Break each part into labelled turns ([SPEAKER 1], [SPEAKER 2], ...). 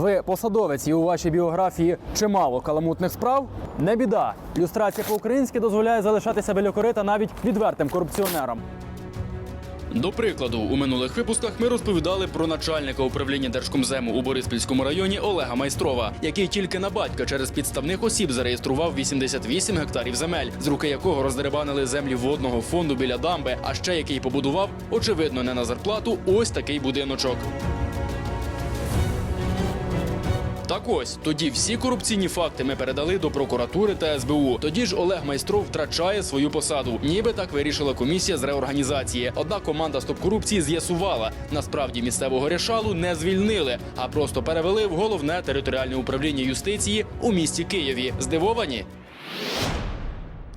[SPEAKER 1] Ви посадовець і у вашій біографії чимало каламутних справ? Не біда. Люстрація по-українськи дозволяє залишатися біля корита навіть відвертим корупціонерам. До прикладу, у минулих випусках ми розповідали про начальника управління Держкомзему у Бориспільському районі Олега Майстрова, який тільки на батька через підставних осіб зареєстрував 88 гектарів земель, з руки якого роздеребанили землі водного фонду біля дамби, а ще який побудував, очевидно, не на зарплату, ось такий будиночок. Так ось тоді всі корупційні факти ми передали до прокуратури та СБУ. Тоді ж Олег Майстров втрачає свою посаду. Ніби так вирішила комісія з реорганізації. Однак команда стоп корупції з'ясувала, насправді місцевого решалу не звільнили, а просто перевели в головне територіальне управління юстиції у місті Києві. Здивовані?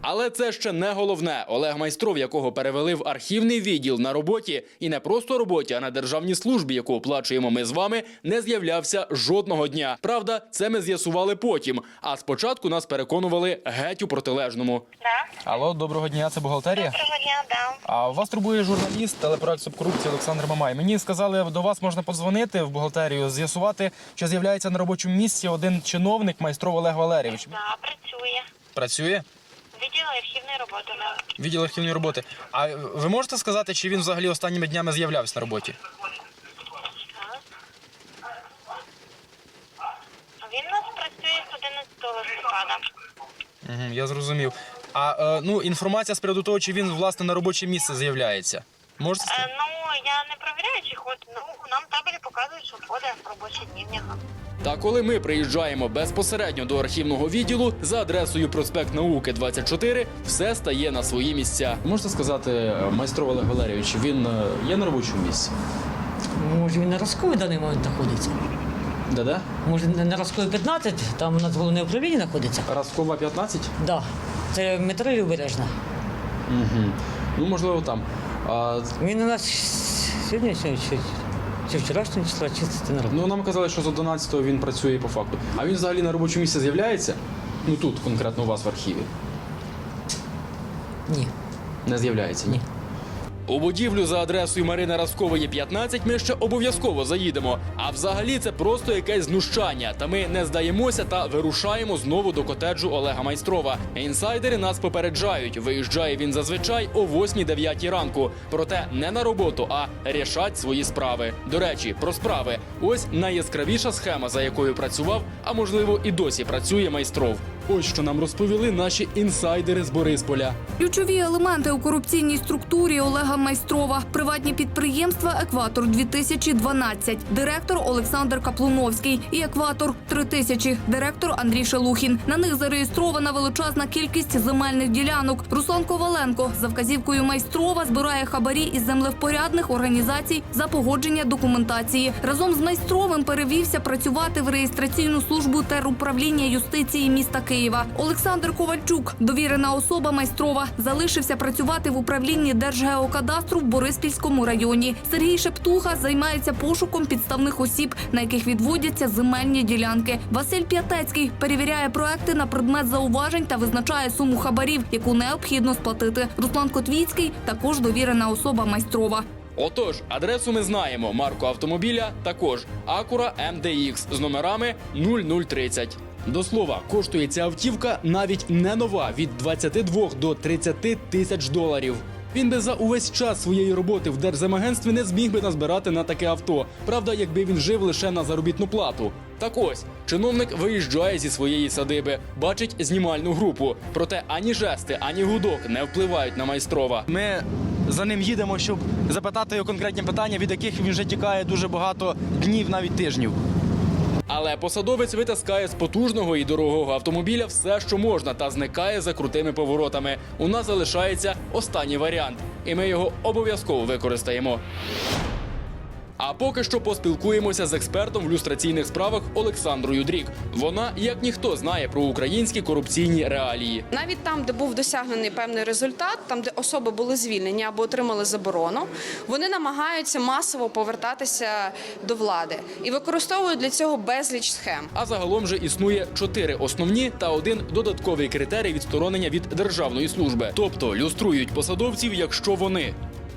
[SPEAKER 1] Але це ще не головне. Олег Майстров, якого перевели в архівний відділ на роботі, і не просто роботі, а на державній службі, яку оплачуємо ми з вами, не з'являвся жодного дня. Правда, це ми з'ясували потім. А спочатку нас переконували геть у протилежному.
[SPEAKER 2] Да.
[SPEAKER 1] Алло, доброго дня, це бухгалтерія.
[SPEAKER 2] Доброго дня, да.
[SPEAKER 1] А вас турбує журналіст телепроект «Стоп корупції Олександр Мамай. Мені сказали, до вас можна подзвонити в бухгалтерію, з'ясувати, що з'являється на робочому місці один чиновник майстров Олег Валерійович.
[SPEAKER 2] Да, працює.
[SPEAKER 1] Працює
[SPEAKER 2] Відділ архівної роботи. Да.
[SPEAKER 1] відділ архівної роботи. А ви можете сказати, чи він взагалі останніми днями з'являвся на роботі?
[SPEAKER 2] Він у нас працює з 11 листопада.
[SPEAKER 1] Угу, я зрозумів. А е, ну інформація з приводу того, чи він власне на робоче місце з'являється. Можете
[SPEAKER 2] Е,
[SPEAKER 1] сказати?
[SPEAKER 2] ну, я не перевіряю, чи ходить. Ну, нам табелі показують, що ходить в робочі дні в нього.
[SPEAKER 1] Та коли ми приїжджаємо безпосередньо до архівного відділу за адресою проспект Науки 24, все стає на свої місця. Можете сказати, майстров Олег Валерійович, він е, є на робочому місці?
[SPEAKER 3] Може він на Роскові в даний момент знаходиться.
[SPEAKER 1] Де-де?
[SPEAKER 3] Може на Роскові 15, там у нас головне управління знаходиться.
[SPEAKER 1] Раскова 15?
[SPEAKER 3] Да. Це метро Лівобережна.
[SPEAKER 1] Угу. Ну, можливо, там. А,
[SPEAKER 3] Він у нас сьогодні чи, чи, вчорашнього числа, чи це не робить.
[SPEAKER 1] ну, нам казали, що з 11-го він працює по факту. А він взагалі на робочому місці з'являється? Ну тут, конкретно у вас в архіві.
[SPEAKER 3] Ні.
[SPEAKER 1] Не з'являється,
[SPEAKER 3] Ні.
[SPEAKER 1] У будівлю за адресою Марини Раскової 15 ми ще обов'язково заїдемо. А взагалі це просто якесь знущання. Та ми не здаємося та вирушаємо знову до котеджу Олега Майстрова. Інсайдери нас попереджають. Виїжджає він зазвичай о 8-9 ранку. Проте не на роботу, а рішать свої справи. До речі, про справи. Ось найяскравіша схема, за якою працював, а можливо і досі працює майстров. Ось що нам розповіли наші інсайдери з Борисполя.
[SPEAKER 4] Ключові елементи у корупційній структурі Олега Майстрова, приватні підприємства Екватор 2012 директор Олександр Каплуновський і Екватор 3000 директор Андрій Шелухін. На них зареєстрована величезна кількість земельних ділянок. Руслан Коваленко за вказівкою Майстрова збирає хабарі із землевпорядних організацій за погодження документації. Разом з Майстровим перевівся працювати в реєстраційну службу теруправління юстиції міста Києва. Олександр Ковальчук, довірена особа майстрова, залишився працювати в управлінні Держгеокадастру в Бориспільському районі. Сергій Шептуха займається пошуком підставних осіб, на яких відводяться земельні ділянки. Василь П'ятецький перевіряє проекти на предмет зауважень та визначає суму хабарів, яку необхідно сплатити. Руслан Котвіцький також довірена особа майстрова.
[SPEAKER 1] Отож, адресу ми знаємо. Марку автомобіля також Acura MDX з номерами 0030. До слова, коштує ця автівка навіть не нова від 22 до 30 тисяч доларів. Він би за увесь час своєї роботи в Держземагентстві не зміг би назбирати на таке авто. Правда, якби він жив лише на заробітну плату. Так ось, чиновник виїжджає зі своєї садиби, бачить знімальну групу. Проте ані жести, ані гудок не впливають на майстрова. Ми за ним їдемо, щоб запитати його конкретні питання, від яких він вже тікає дуже багато днів, навіть тижнів. Але посадовець витаскає з потужного і дорогого автомобіля все, що можна, та зникає за крутими поворотами. У нас залишається останній варіант, і ми його обов'язково використаємо. А поки що поспілкуємося з експертом в люстраційних справах Олександрою Дрік. Вона, як ніхто, знає про українські корупційні реалії.
[SPEAKER 5] Навіть там, де був досягнений певний результат, там де особи були звільнені або отримали заборону, вони намагаються масово повертатися до влади і використовують для цього безліч схем.
[SPEAKER 1] А загалом же існує чотири основні та один додатковий критерій відсторонення від державної служби. Тобто люструють посадовців, якщо вони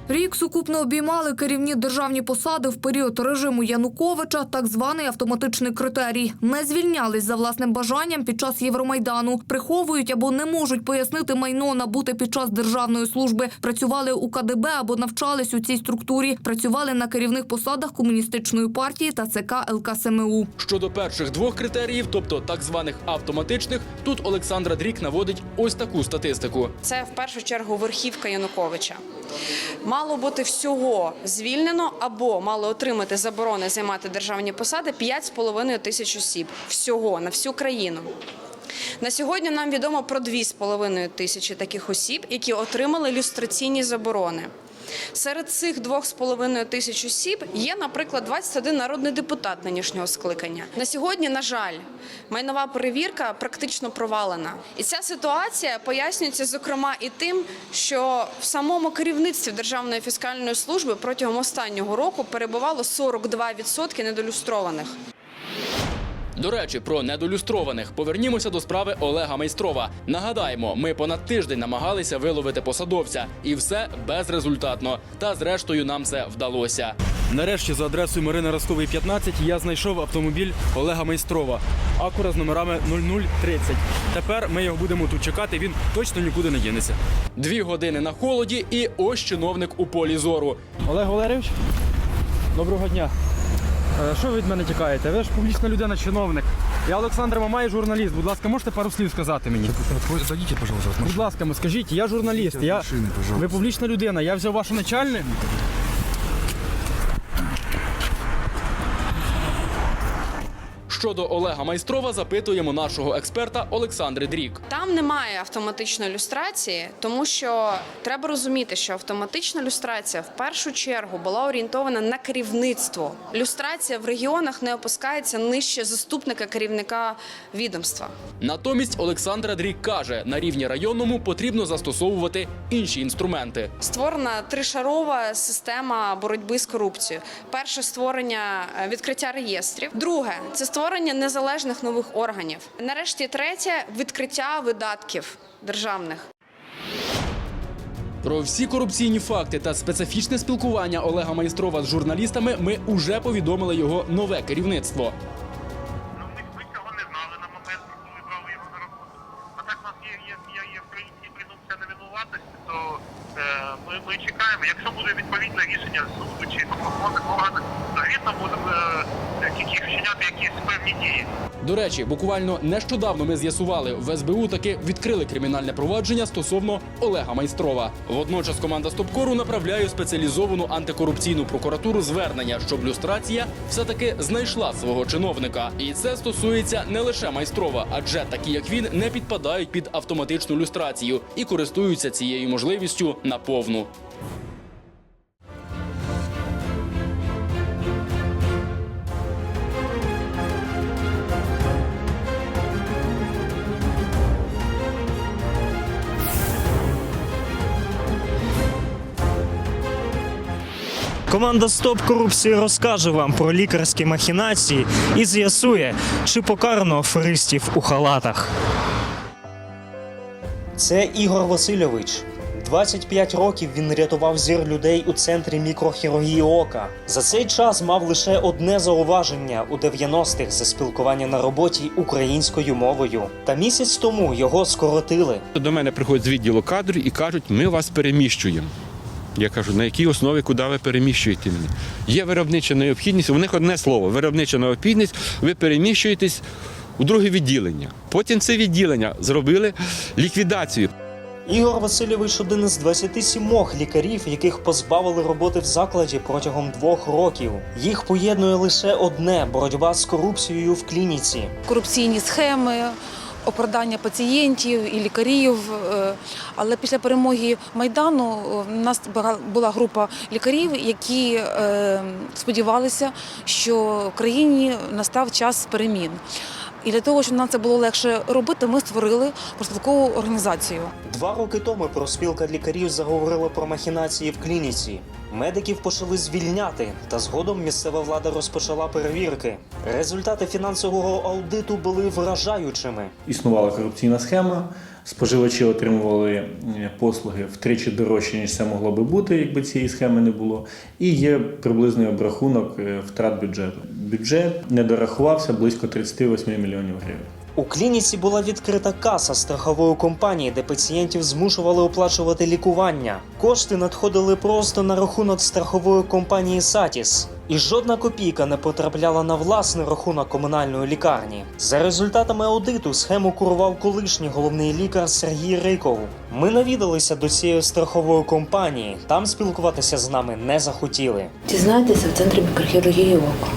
[SPEAKER 4] Рік сукупно обіймали керівні державні посади в період режиму Януковича, так званий автоматичний критерій. Не звільнялись за власним бажанням під час Євромайдану, приховують або не можуть пояснити майно набуте під час державної служби, працювали у КДБ або навчались у цій структурі, працювали на керівних посадах комуністичної партії та ЦК ЛКСМУ.
[SPEAKER 1] Щодо перших двох критеріїв, тобто так званих автоматичних, тут Олександра Дрік наводить ось таку статистику.
[SPEAKER 5] Це в першу чергу верхівка Януковича. Мало бути всього звільнено або мало отримати заборони займати державні посади 5,5 тисяч осіб. Всього на всю країну. На сьогодні нам відомо про 2,5 тисячі таких осіб, які отримали люстраційні заборони. Серед цих 2,5 тисяч осіб є, наприклад, 21 народний депутат нинішнього скликання. На сьогодні, на жаль, майнова перевірка практично провалена. І ця ситуація пояснюється зокрема і тим, що в самому керівництві Державної фіскальної служби протягом останнього року перебувало 42% недолюстрованих.
[SPEAKER 1] До речі, про недолюстрованих повернімося до справи Олега Майстрова. Нагадаємо, ми понад тиждень намагалися виловити посадовця, і все безрезультатно. Та зрештою нам це вдалося. Нарешті за адресою Марини Ростової 15 я знайшов автомобіль Олега Майстрова. Акура з номерами 0030. Тепер ми його будемо тут чекати. Він точно нікуди не дінеться. Дві години на холоді, і ось чиновник у полі зору. Олег Валерійович, доброго дня. Е, Що ви від мене тікаєте? Ви ж публічна людина, чиновник. Я Олександр Мамай, журналіст. Будь ласка, можете пару слів сказати мені?
[SPEAKER 6] Зайдіть, будь ласка.
[SPEAKER 1] Будь ласка, скажіть, я журналіст. Я... Ви публічна людина. Я взяв вашу начальник. Щодо Олега Майстрова запитуємо нашого експерта Олександри Дрік.
[SPEAKER 5] Там немає автоматичної люстрації, тому що треба розуміти, що автоматична люстрація в першу чергу була орієнтована на керівництво. Люстрація в регіонах не опускається нижче заступника керівника відомства.
[SPEAKER 1] Натомість Олександра Дрік каже, на рівні районному потрібно застосовувати інші інструменти.
[SPEAKER 5] Створена тришарова система боротьби з корупцією. Перше створення е, відкриття реєстрів. Друге це створення незалежних нових органів. Нарешті третє відкриття видатків державних.
[SPEAKER 1] Про всі корупційні факти та специфічне спілкування Олега Майстрова з журналістами ми уже повідомили його нове керівництво.
[SPEAKER 2] Ну, ми, цього не знали на момент, коли брали його на роботу. А так у нас є, є, є, невинуватості, то е, ми, ми чекаємо. Якщо буде відповідне рішення суду чи органів, то звісно будемо е, тільки вчиняти якісь певні дії.
[SPEAKER 1] До речі, буквально нещодавно ми з'ясували, в СБУ таки відкрили кримінальне провадження стосовно Олега Майстрова. Водночас команда Стопкору направляє спеціалізовану антикорупційну прокуратуру звернення, щоб люстрація все-таки знайшла свого чиновника. І це стосується не лише майстрова, адже такі як він не підпадають під автоматичну люстрацію і користуються цією можливістю наповну.
[SPEAKER 7] Команда Стоп корупції розкаже вам про лікарські махінації і з'ясує, чи покарано аферистів у халатах. Це Ігор Васильович. 25 років він рятував зір людей у центрі мікрохірургії ока. За цей час мав лише одне зауваження у 90-х за спілкування на роботі українською мовою. Та місяць тому його скоротили.
[SPEAKER 8] До мене приходять з відділу кадрів і кажуть, ми вас переміщуємо. Я кажу, на якій основі, куди ви переміщуєте мене? Є виробнича необхідність, у них одне слово виробнича необхідність, ви переміщуєтесь у друге відділення. Потім це відділення зробили ліквідацію.
[SPEAKER 7] Ігор Васильович один із 27 лікарів, яких позбавили роботи в закладі протягом двох років. Їх поєднує лише одне боротьба з корупцією в клініці.
[SPEAKER 9] корупційні схеми, опродання пацієнтів і лікарів. Е, Але після перемоги Майдану в у нас була група лікарів, які е, сподівалися, що в країні настав час перемін. І для того, щоб нам це було легше робити, ми створили профспілкову організацію.
[SPEAKER 7] Два роки тому профспілка лікарів заговорила про махінації в клініці. Медиків почали звільняти, та згодом місцева влада розпочала перевірки. Результати фінансового аудиту були вражаючими.
[SPEAKER 6] Існувала корупційна схема. Споживачі отримували е, послуги втричі дорожче, ніж це могло би бути, якби цієї схеми не було. І є приблизний обрахунок е, втрат бюджету. Бюджет не дорахувався близько 38 мільйонів гривень.
[SPEAKER 7] У клініці була відкрита каса страхової компанії, де пацієнтів змушували оплачувати лікування. Кошти надходили просто на рахунок страхової компанії Сатіс. І жодна копійка не потрапляла на власний рахунок комунальної лікарні. За результатами аудиту схему курував колишній головний лікар Сергій Риков. Ми навідалися до цієї страхової компанії. Там спілкуватися з нами не захотіли.
[SPEAKER 10] Дізнайтеся в центрі мікрохірургії ока.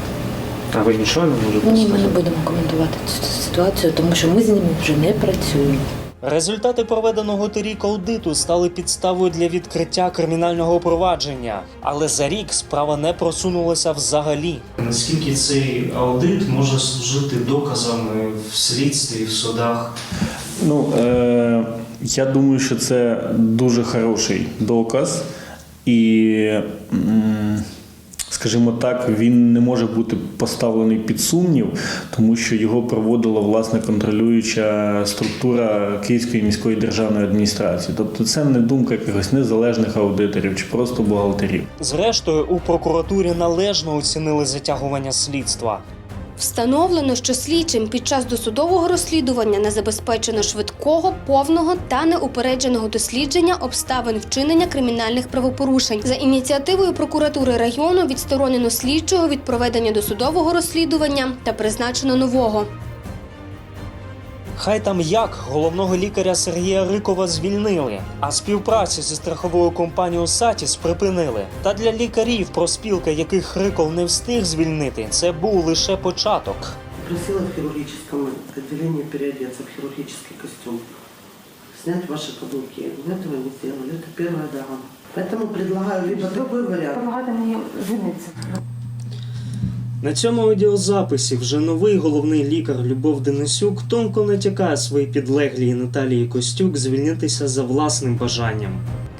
[SPEAKER 7] А ви нічого не можете?
[SPEAKER 10] Ні, ми не будемо коментувати цю ситуацію, тому що ми з ними вже не працюємо.
[SPEAKER 7] Результати проведеного торік аудиту стали підставою для відкриття кримінального провадження, але за рік справа не просунулася взагалі. Наскільки цей аудит може служити доказами в слідстві, в судах?
[SPEAKER 6] Ну, е, я думаю, що це дуже хороший доказ, і, м, скажімо так, він не може бути поставлений під сумнів, тому що його проводила власне контролююча структура Київської міської державної адміністрації. Тобто це не думка якихось незалежних аудиторів чи просто бухгалтерів.
[SPEAKER 7] Зрештою, у прокуратурі належно оцінили затягування слідства.
[SPEAKER 11] Встановлено, що слідчим під час досудового розслідування не забезпечено швидкого, повного та неупередженого дослідження обставин вчинення кримінальних правопорушень. За ініціативою прокуратури району відсторонено слідчого від проведення досудового розслідування та призначено нового.
[SPEAKER 7] Хай там як головного лікаря Сергія Рикова звільнили, а співпрацю зі страховою компанією Сатіс припинили. Та для лікарів, проспілка яких Риков не встиг звільнити, це був лише початок.
[SPEAKER 12] Просила в хирургическом отделении переодеться в хирургический костюм, снять ваши каблуки. Вы этого не сделали. Это первая дама. Поэтому предлагаю либо другой вариант.
[SPEAKER 9] Допомагати мені звільнитися.
[SPEAKER 7] На цьому аудіозаписі вже новий головний лікар Любов Денисюк тонко натякає своїй підлеглій Наталії Костюк звільнитися за власним бажанням.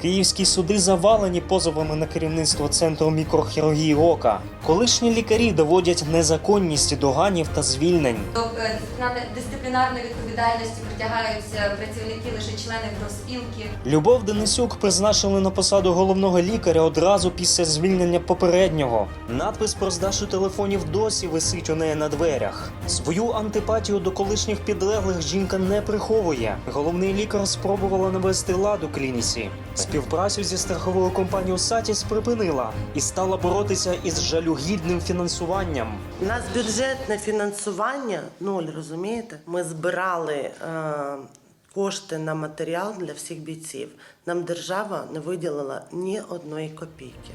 [SPEAKER 7] Київські суди завалені позовами на керівництво центру мікрохірургії ока. Колишні лікарі доводять незаконність доганів та звільнень.
[SPEAKER 13] До е, дисциплінарної- дисциплінарної відповідальності притягаються працівники лише члени профспілки.
[SPEAKER 7] Любов Денисюк призначили на посаду головного лікаря одразу після звільнення попереднього. Надпис про здачу телефонів досі висить у неї на дверях. Свою антипатію до колишніх підлеглих жінка не приховує. Головний лікар спробувала навести лад у клініці. Співпрацю зі страховою компанією Сатіс припинила і стала боротися із жалюгідним фінансуванням.
[SPEAKER 12] У нас бюджетне фінансування нуль, розумієте? Ми збирали е, кошти на матеріал для всіх бійців. Нам держава не виділила ні одної копійки.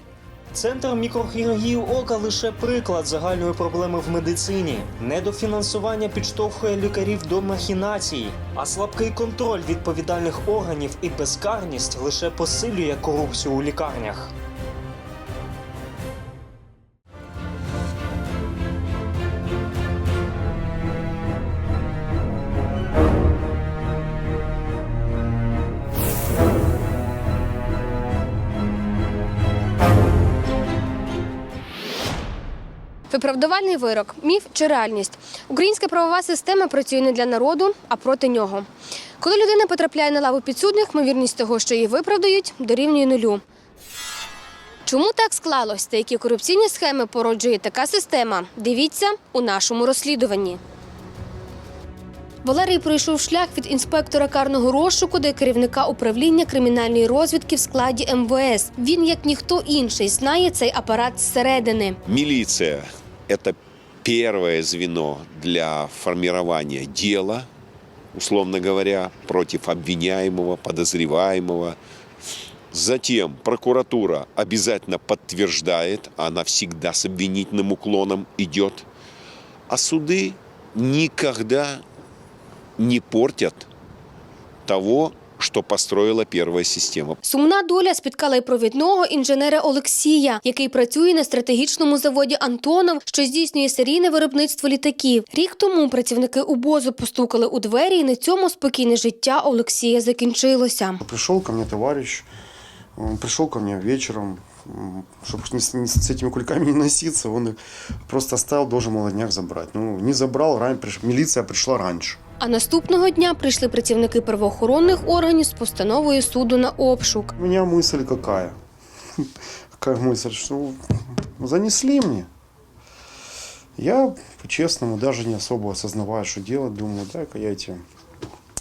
[SPEAKER 7] Центр мікрохірургії ока лише приклад загальної проблеми в медицині. Недофінансування підштовхує лікарів до махінацій, а слабкий контроль відповідальних органів і безкарність лише посилює корупцію у лікарнях.
[SPEAKER 11] Виправдувальний вирок, міф чи реальність. Українська правова система працює не для народу, а проти нього. Коли людина потрапляє на лаву підсудних, ймовірність того, що її виправдають, дорівнює нулю. Чому так склалось та які корупційні схеми породжує така система? Дивіться у нашому розслідуванні. Валерій пройшов шлях від інспектора карного розшуку до керівника управління кримінальної розвідки в складі МВС. Він, як ніхто інший, знає цей апарат зсередини.
[SPEAKER 14] Милиция – это первое звено для формирования дела, условно говоря, против обвиняемого, подозреваемого. Затем прокуратура обязательно подтверждает, она всегда с обвинительным уклоном идет. А суды никогда не портят того, что построила первая система.
[SPEAKER 11] Сумна доля спіткала й провідного інженера Олексія, який працює на стратегічному заводі Антонов, що здійснює серійне виробництво літаків. Рік тому працівники УБОЗу постукали у двері, і на цьому спокійне життя Олексія закінчилося.
[SPEAKER 15] Пришел ко мне товарищ, он пришел ко мне вечером, чтобы с этими кульками не носиться, он их просто оставил, должен молодняк забрать. Ну, не забрал, ран- милиция пришла раньше.
[SPEAKER 11] А наступного дня прийшли працівники правоохоронних органів з постановою суду на обшук.
[SPEAKER 15] У меня мысль какая? Какая мысль, что занесли мне. Я, по-честному, даже не особо осознавая, что делать, думаю, дай-ка я эти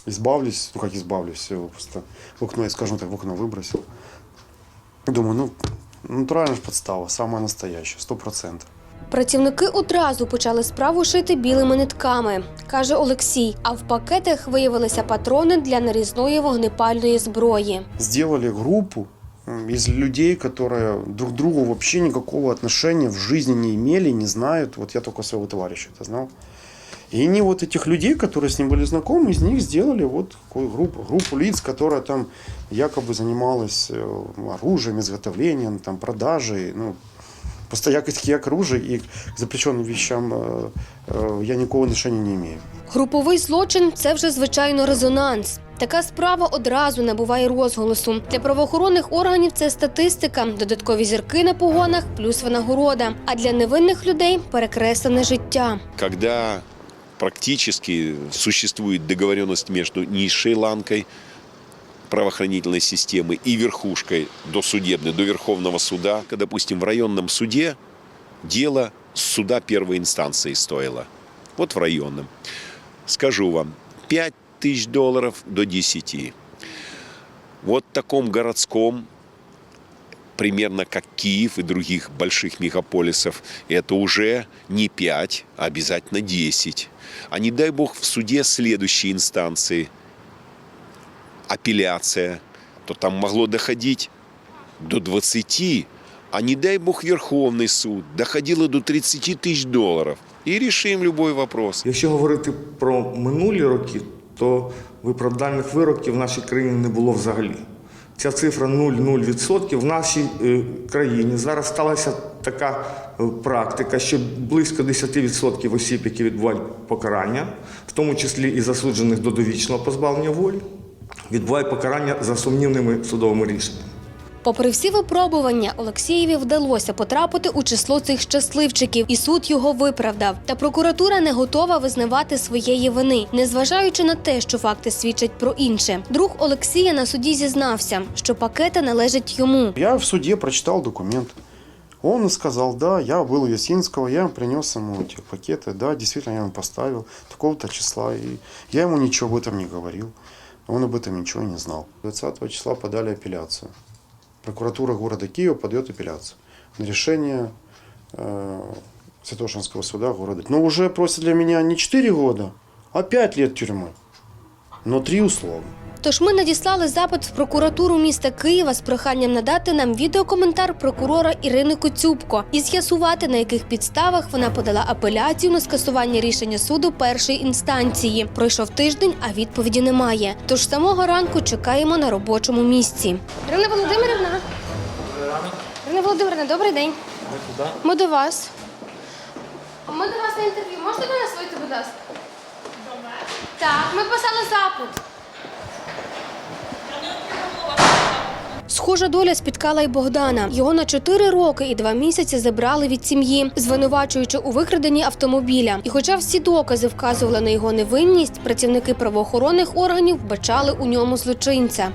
[SPEAKER 15] избавлюсь, ну как избавлюсь, я его просто в окно, я скажем так, в окно выбросил. Думаю, ну, натуральная ж подстава, самая настоящая, сто процентов.
[SPEAKER 11] Працівники одразу почали справу шити білими нитками, каже Олексій. А в пакетах виявилися патрони для нарізної вогнепальної зброї.
[SPEAKER 15] Сделали группу м, из людей, которые друг к другу вообще никакого отношения в жизни не имели, не знают. Вот я только своего товарища это знал. И они вот этих людей, которые с ним были знакомы, из них сделали вот такую группу, группу лиц, которая там якобы занималась э, оружием, изготовлением, там, продажей, ну, Просто я к, я к оружию и к запрещенным вещам э, э, я никакого отношения не имею.
[SPEAKER 11] Груповий злочин це вже звичайно резонанс. Така справа одразу набуває розголосу. Для правоохоронних органів це статистика, додаткові зірки на погонах, плюс винагорода. А для невинних людей перекреслене життя.
[SPEAKER 14] Когда практически существует договоренность между низшей ланкой правоохранительной системы и верхушкой досудебной, до Верховного суда, допустим, в районном суде дело суда первой инстанции стоило. Вот в районном. Скажу вам, 5 тысяч долларов до 10. Вот в таком городском примерно как Киев и других больших мегаполисов, это уже не 5, а обязательно 10. А не дай бог в суде следующей инстанции апелляция, то там могло доходить до 20, а не дай бог Верховный суд, доходило до 30 тысяч долларов. И решим любой вопрос.
[SPEAKER 16] Якщо говорити про минулі роки, то виправдальних вироків в нашій країні не було взагалі. Ця цифра 0,0%. В нашій е, країні зараз сталася така е, практика, що близько 10% осіб, які відбувають покарання, в тому числі і засуджених до довічного позбавлення волі, відбувають покарання за сумнівними судовими рішеннями.
[SPEAKER 11] Попри всі випробування, Олексієві вдалося потрапити у число цих щасливчиків, і суд його виправдав. Та прокуратура не готова визнавати своєї вини, незважаючи на те, що факти свідчать про інше. Друг Олексія на суді зізнався, що пакети належать йому.
[SPEAKER 15] Я в суде прочитал документ. Он сказал, да, я был у Ясинского, я принес ему эти пакеты, да, действительно, я ему поставил такого-то числа, и я ему ничего об этом не говорил, он об этом ничего не знал. 20 числа подали апелляцию. Прокуратура города Киева подает апелляцию на решение э, Святошинского суда города. Но уже просят для меня не 4 года, а 5 лет тюрьмы, но 3 условно.
[SPEAKER 11] Тож ми надіслали запит в прокуратуру міста Києва з проханням надати нам відеокоментар прокурора Ірини Коцюбко і з'ясувати, на яких підставах вона подала апеляцію на скасування рішення суду першої інстанції. Пройшов тиждень, а відповіді немає. Тож самого ранку чекаємо на робочому місці. Ірина Володимирівна. Ірина Володимирівна, добрий день. Ми до вас. Ми до вас на інтерв'ю. Можете до нас вийти, будь ласка? Так, ми писали запит. Схожа доля спіткала й Богдана. Його на 4 роки і 2 місяці забрали від сім'ї, звинувачуючи у викраденні автомобіля. І хоча всі докази вказували на його невинність, працівники правоохоронних органів вбачали у ньому злочинця.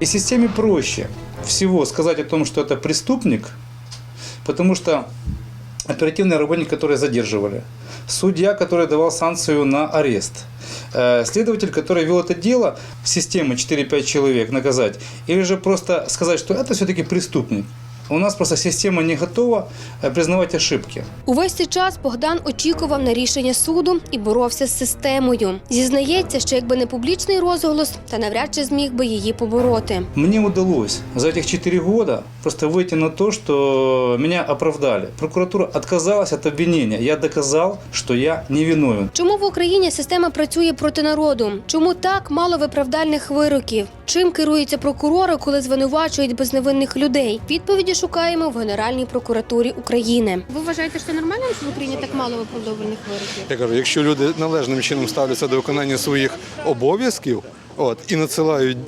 [SPEAKER 17] І системі проще всього сказати о том, що це преступник, тому что оперативные работники, которые задерживали, судья, который давал санкцию на арест, э, следователь, который вел это дело, системы 4-5 человек наказать, или же просто сказать, что это все-таки преступник. У нас просто система не готова э, признавать ошибки.
[SPEAKER 11] Увесь цей час Богдан очікував на рішення суду і боровся з системою. Зізнається, що якби не публічний розголос, та навряд чи зміг би її побороти.
[SPEAKER 17] Мне удалось за этих четыре года просто выйти на то, что меня оправдали. Прокуратура отказалась от обвинения. Я доказал, что я невиновен.
[SPEAKER 11] Чому в Україні система працює проти народу? Чому так мало виправдальних вироків? Чим керуються прокурори, коли звинувачують безневинних людей? Відповіді шукаємо в Генеральній прокуратурі України. Ви вважаєте, що нормально, що в Україні так мало виправдовувальних вироків?
[SPEAKER 18] Я кажу, якщо люди належним чином ставляться до виконання своїх обов'язків, от і надсилають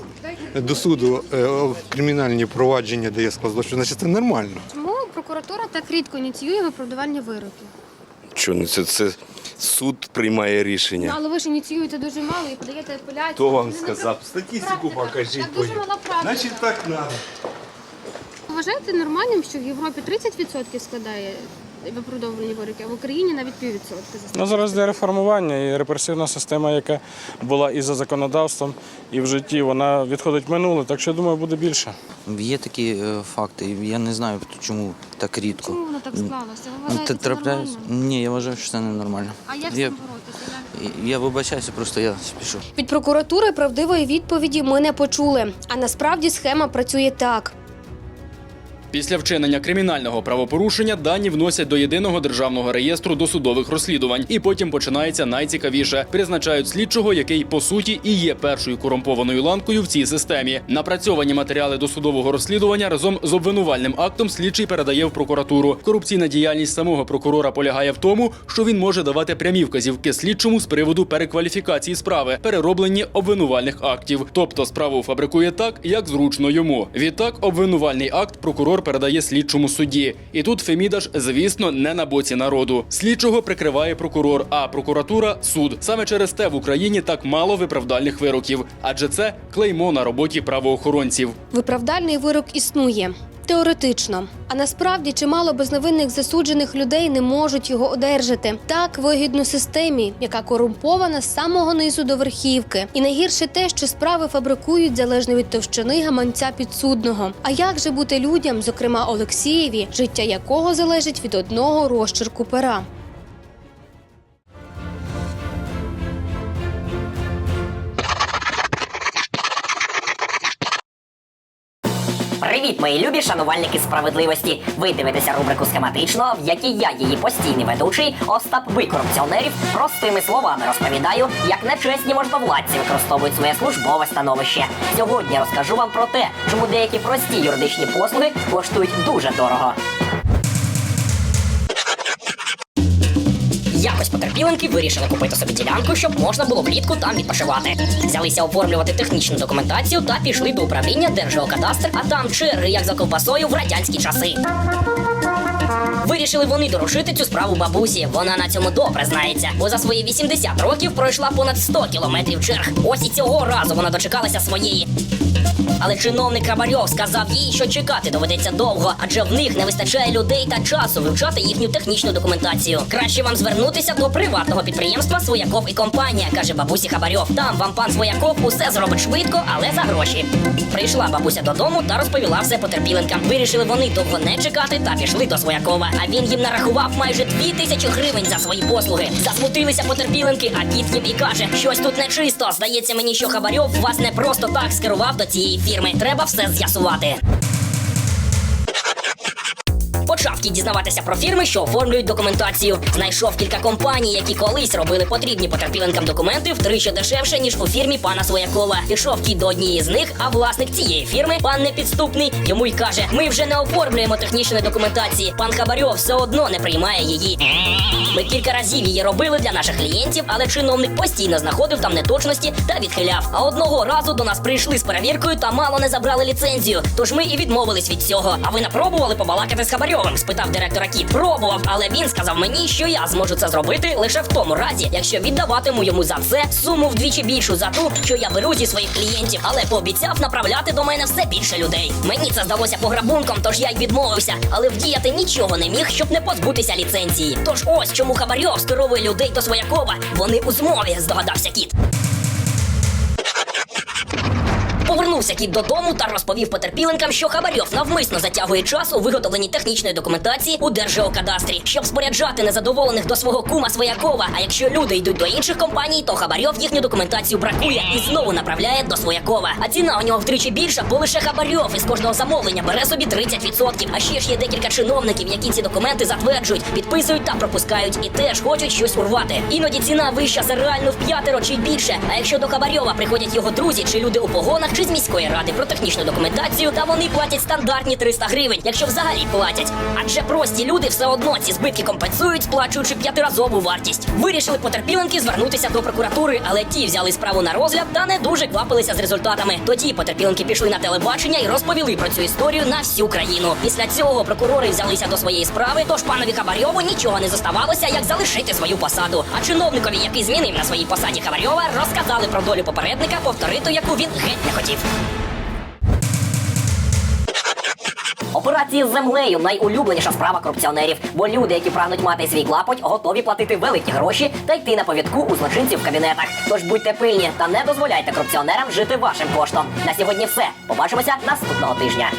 [SPEAKER 18] до суду е, кримінальні провадження, де є склад злочину, значить це нормально.
[SPEAKER 11] Чому прокуратура так рідко ініціює виправдувальні вироки?
[SPEAKER 19] Що ну це, це суд приймає рішення.
[SPEAKER 11] Ну, але ви ж ініціюєте дуже мало і подаєте апеляцію.
[SPEAKER 19] Хто вам
[SPEAKER 11] Ну,
[SPEAKER 19] сказав? Статистику покажіть.
[SPEAKER 11] Так дуже мала практика.
[SPEAKER 19] Значить так треба.
[SPEAKER 11] Вважаєте нормальним, що в Європі 30% складає виправдовувальні вироки, а в Україні навіть піввідсотка.
[SPEAKER 20] Ну, зараз для реформування і репресивна система, яка була і за законодавством, і в житті, вона відходить в минуле, так що я думаю, буде більше.
[SPEAKER 21] Є такі е, факти, і я не знаю, чому так рідко.
[SPEAKER 11] Чому воно так склалося? Ви вважаєте, це
[SPEAKER 21] трапляється?
[SPEAKER 11] нормально?
[SPEAKER 21] Ні, я вважаю, що це ненормально.
[SPEAKER 11] А як з
[SPEAKER 21] я,
[SPEAKER 11] боротися? Як?
[SPEAKER 21] я вибачаюся, просто я спішу.
[SPEAKER 11] Від прокуратури правдивої відповіді ми не почули. А насправді схема працює так.
[SPEAKER 1] Після вчинення кримінального правопорушення дані вносять до єдиного державного реєстру досудових розслідувань, і потім починається найцікавіше. Призначають слідчого, який по суті і є першою корумпованою ланкою в цій системі. Напрацьовані матеріали досудового розслідування разом з обвинувальним актом слідчий передає в прокуратуру. Корупційна діяльність самого прокурора полягає в тому, що він може давати прямі вказівки слідчому з приводу перекваліфікації справи, перероблення обвинувальних актів. Тобто справу фабрикує так, як зручно йому. Відтак, обвинувальний акт прокурор передає слідчому суді. І тут Фемідаш, звісно, не на боці народу. Слідчого прикриває прокурор, а прокуратура суд. Саме через те в Україні так мало виправдальних вироків, адже це клеймо на роботі правоохоронців.
[SPEAKER 11] Виправдальний вирок існує. Теоретично, а насправді чимало безневинних засуджених людей не можуть його одержати. Так вигідно системі, яка корумпована з самого низу до верхівки. І найгірше те, що справи фабрикують залежно від товщини гаманця підсудного. А як же бути людям, зокрема Олексієві, життя якого залежить від одного розчерку пера?
[SPEAKER 22] Мої любі шанувальники справедливості. Ви дивитеся рубрику схематично, в якій я, її постійний ведучий, Остап Бий корупціонерів, простими словами розповідаю, як нечесні можновладці використовують своє службове становище. Сьогодні розкажу вам про те, чому деякі прості юридичні послуги коштують дуже дорого. Якось потерпіленки вирішили купити собі ділянку, щоб можна було влітку там відпочивати. Взялися оформлювати технічну документацію та пішли до управління Держгеокадастр, а там черги, як за ковбасою в радянські часи. Вирішили вони дорушити цю справу бабусі. Вона на цьому добре знається, бо за свої 80 років пройшла понад 100 кілометрів черг. Ось і цього разу вона дочекалася своєї. Але чиновник Крабарьов сказав їй, що чекати доведеться довго, адже в них не вистачає людей та часу вивчати їхню технічну документацію. Краще вам звернутися до приватного підприємства Свояков і компанія, каже бабусі Хабарьов. Там вам пан Свояков усе зробить швидко, але за гроші. Прийшла бабуся додому та розповіла все потерпіленкам. Вирішили вони довго не чекати та пішли до Своякова. А він їм нарахував майже дві тисячі гривень за свої послуги. Засмутилися потерпіленки, а кіт їм і каже, щось тут нечисто. Здається мені, що Хабарьов вас не просто так скерував до цієї фірми. Треба все з'ясувати. Почав кіт дізнаватися про фірми, що оформлюють документацію. Знайшов кілька компаній, які колись робили потрібні потерпіленкам документи втричі дешевше, ніж у фірмі пана Своякова. Пішов кіт до однієї з них, а власник цієї фірми, пан непідступний, йому й каже: Ми вже не оформлюємо технічної документації. Пан Хабарьов все одно не приймає її. Ми кілька разів її робили для наших клієнтів, але чиновник постійно знаходив там неточності та відхиляв. А одного разу до нас прийшли з перевіркою та мало не забрали ліцензію. Тож ми і відмовились від цього. А ви не пробували побалакати з Хабарьовим? Спитав директора Кіт. Пробував, але він сказав мені, що я зможу це зробити лише в тому разі, якщо віддаватиму йому за це суму вдвічі більшу за ту, що я беру зі своїх клієнтів, але пообіцяв направляти до мене все більше людей. Мені це здалося пограбунком, тож я й відмовився, але вдіяти нічого не міг, щоб не позбутися ліцензії. Тож ось чому Хабарьов скеровує людей до Своякова. Вони у змові, здогадався кіт. Повернувся кіт додому та розповів потерпіленкам, що Хабарьов навмисно затягує час у виготовленні технічної документації у Держгеокадастрі, щоб споряджати незадоволених до свого кума Своякова. А якщо люди йдуть до інших компаній, то Хабарьов їхню документацію бракує і знову направляє до Своякова. А ціна у нього втричі більша, бо лише Хабарьов із кожного замовлення бере собі 30%. А ще ж є декілька чиновників, які ці документи затверджують, підписують та пропускають, і теж хочуть щось урвати. Іноді ціна вища за реальну в п'ятеро чи більше. А якщо до Хабарьова приходять його друзі чи люди у погонах, чи з міської ради про технічну документацію, та вони платять стандартні 300 гривень, якщо взагалі платять. Адже прості люди все одно ці збитки компенсують, сплачуючи п'ятиразову вартість. Вирішили потерпіленки звернутися до прокуратури, але ті взяли справу на розгляд та не дуже квапилися з результатами. Тоді потерпіленки пішли на телебачення і розповіли про цю історію на всю країну. Після цього прокурори взялися до своєї справи, тож панові Хабарьову нічого не зоставалося, як залишити свою посаду. А чиновникові, який змінив на своїй посаді Хабарьова, розказали про долю попередника, повторити яку він геть не хотів. Операції з землею найулюбленіша справа корупціонерів, бо люди, які прагнуть мати свій клапоть, готові платити великі гроші та йти на повідку у злочинців в кабінетах. Тож будьте пильні та не дозволяйте корупціонерам жити вашим коштом. На сьогодні все. Побачимося наступного тижня.